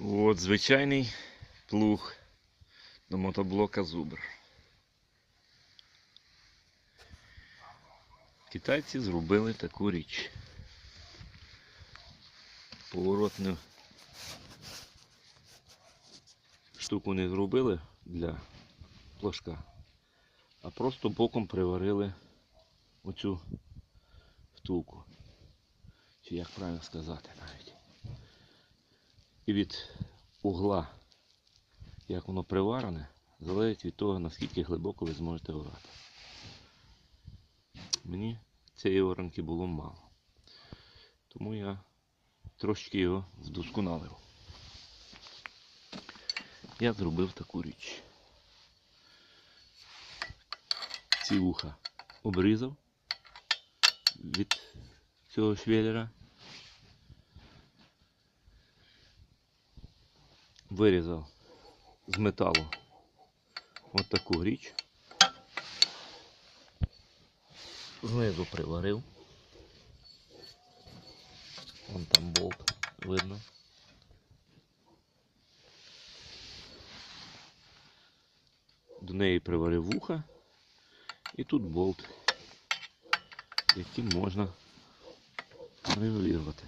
От звичайний плуг до мотоблока Зубр. Китайці зробили таку річ. Поворотну штуку не зробили для плашка, а просто боком приварили оцю втулку. Чи як правильно сказати навіть. Від угла, як воно приварене, залежить від того, наскільки глибоко ви зможете орати. Мені цієї оранки було мало. Тому я трошки його вдосконалив. Я зробив таку річ. Ці вуха обрізав від цього швеллера. Вирізав з металу от таку річ. Знизу приварив. Вон там болт видно. До неї приварив вуха. І тут болт, яким можна регулювати.